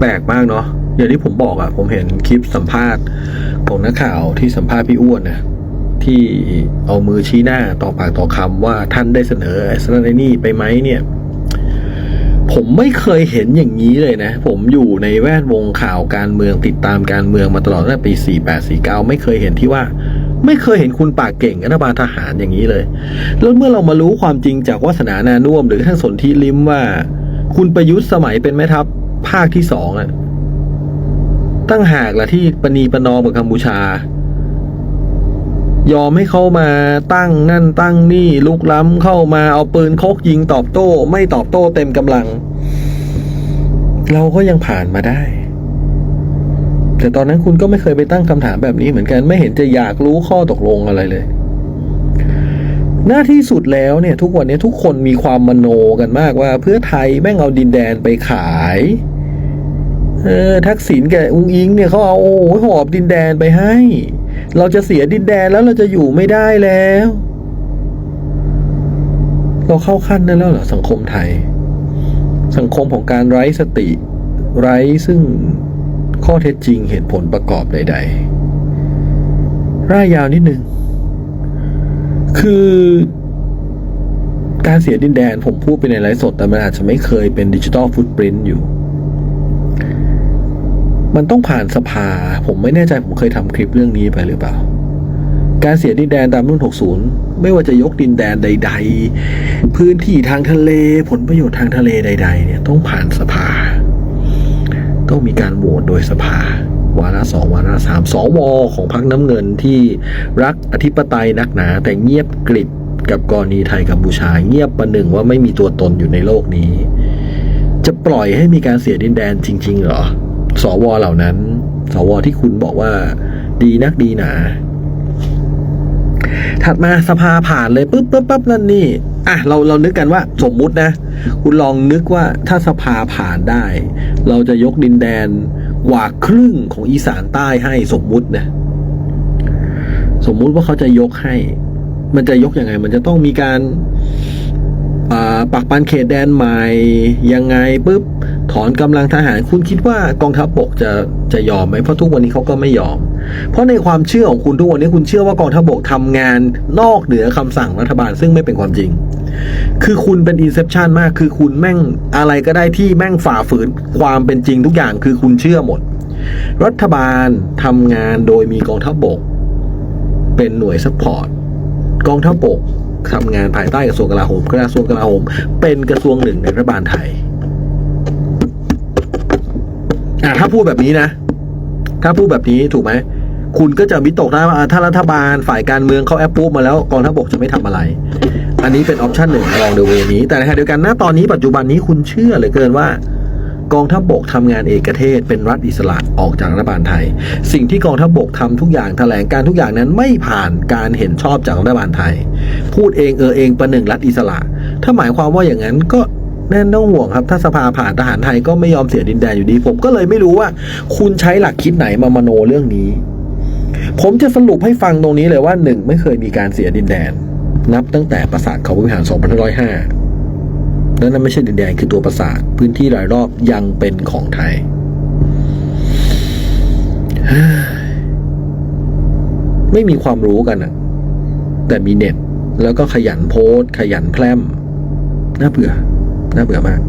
แปลกมากเนาะอย่างที่ผมบอกอะผมเห็นคลิปสัมภาษณ์ของนักข่าวที่สัมภาษณ์พี่อ้วนนะที่เอามือชี้หน้าต่อปากต่อคำว่าท่านได้เสนอไอ้สนนนี่ไปไหมเนี่ย ผมไม่เคยเห็นอย่างนี้เลยนะ ผมอยู่ในแวดวงข่าวการเมืองติดตามการเมืองมาตลอดตั้งแต่ปี 48 49 ไม่เคยเห็นที่ว่า ไม่เคยเห็นคุณปากเก่งรัฐบาลทหารอย่างนี้เลย แล้วเมื่อเรามารู้ความจริงจากวาสนานานุ่มหรือท่านสนธิลิมว่า คุณประยุทธ์สมัยเป็นแม่ทัพ ภาคที่สองอะตั้งหากละที่ปณีปนอมกับกัมพูชา ยอมให้เขามาตั้งนั่นตั้งนี่ลุกล้ำเข้ามาเอาปืนคกยิงตอบโต้ ไม่ตอบโต้เต็มกำลัง เราก็ยังผ่านมาได้ แต่ตอนนั้นคุณก็ไม่เคยไปตั้งคำถามแบบนี้เหมือนกันไม่เห็นจะอยากรู้ข้อตกลงอะไรเลย หน้าที่สุดแล้วเนี่ยทุกวันนี้ทุกคนมีความมโนกันมากว่า เพื่อไทยแม่งเอาดินแดนไปขายเออทักษิณกับอุ้งอิงเนี่ยเขาเอาโอ้โหหอบดินแดนไปให้ เราจะเสียดินแดนแล้วเราจะอยู่ไม่ได้แล้ว เราเข้าขั้นนั้นแล้วเหรอสังคมไทย สังคมของการไร้สติ ไร้ซึ่งข้อเท็จจริงเหตุผลประกอบใด ๆ ร่ายยาวนิดนึง คือการเสียดินแดนผมพูดไปในไลฟ์สดแต่มันอาจจะไม่เคยเป็นดิจิตอลฟุตปรินต์อยู่ มันต้องผ่านสภา ผมไม่แน่ใจผมเคยทำคลิปเรื่องนี้ไปหรือเปล่า การเสียดินแดนตามรุ่น 60 ไม่ว่าจะยกดินแดนใด ๆ พื้นที่ทางทะเลผลประโยชน์ทางทะเลใด ๆ เนี่ยต้องผ่านสภา ต้องมีการโหวตโดยสภา วาระสองวาระสามสวของพรรคน้ำเงินที่รักอธิปไตยนักหนา แต่เงียบกริบกับกรณีไทยกัมพูชาเงียบประหนึ่งว่าไม่มีตัวตนอยู่ในโลกนี้ จะปล่อยให้มีการเสียดินแดนจริง ๆ เหรอ สวเหล่านั้น สวที่คุณบอกว่า ดีนักดีหนา ถัดมาสภาผ่านเลยปุ๊บปุ๊บปั๊บนั่นนี่อะเราเรานึกกันว่าสมมุตินะ คุณลองนึกว่าถ้าสภาผ่านได้ เราจะยกดินแดน กว่าครึ่งของอีสานใต้ให้สมมุตินะสมมุติว่าเขาจะยกให้ มันจะยกยังไง มันจะต้องมีการปักปันเขตแดนใหม่ยังไงปุ๊บ ถอนกำลังทหารคุณคิดว่ากองทัพบกจะจะยอมไหมเพราะทุกวันนี้เขาก็ไม่ยอม เพราะในความเชื่อของคุณทุกวันนี้คุณเชื่อว่ากองทัพบกทำงานนอกเหนือคำสั่งรัฐบาลซึ่งไม่เป็นความจริง คือคุณเป็นอินเซ t ชันมากคือคุณแม่งอะไรก็ได้ที่แม่งฝ่าฝืนความเป็นจริงทุกอย่างคือคุณเชื่อหมด รัฐบาลทำงานโดยมีกองทัพบก เป็นหน่วยซัพพอร์ตกองทัพบกทำงานภายใต้กระทรวงกลาโหมกระทรวงกลาโหมเป็นกระทรวงหนึ่งในรัฐบาลไทย อะถ้าพูดแบบนี้นะ ถ้าพูดแบบนี้ถูกไหม คุณก็จะวิตกได้ว่าอะถ้ารัฐบาลฝ่ายการเมืองเขาแอปปุ๊บมาแล้วกองทัพบกจะไม่ทำอะไร อันนี้เป็นออปชันหนึ่งลองดูเวนี้ แต่ในขณะเดียวกันณตอนนี้ปัจจุบันนี้คุณเชื่อเหลือเกินว่ากองทัพบกทำงานเอกเทศเป็นรัฐอิสระออกจากรัฐบาลไทย สิ่งที่กองทัพบกทำทุกอย่างแถลงการทุกอย่างนั้นไม่ผ่านการเห็นชอบจากรัฐบาลไทย พูดเองเออเองประหนึ่งรัฐอิสระ ถ้าหมายความว่าอย่างนั้นก็ แน่นต้องห่วงครับ ถ้าสภาผ่านทหารไทยก็ไม่ยอมเสียดินแดนอยู่ดี ผมก็เลยไม่รู้ว่า คุณใช้หลักคิดไหนมามโนเรื่องนี้ ผมจะสรุปให้ฟังตรงนี้เลยว่าหนึ่งไม่เคยมีการเสียดินแดน นับตั้งแต่ปราสาทเขาวิหาร2505แล้วนั่นไม่ใช่ดินแดนคือตัวปราสาทพื้นที่รายรอบยังเป็นของไทยไม่มีความรู้กันอะแต่มีเน็ต แล้วก็ขยันโพสขยันแพร่มน่าเบื่อ น่าเบื่อมาก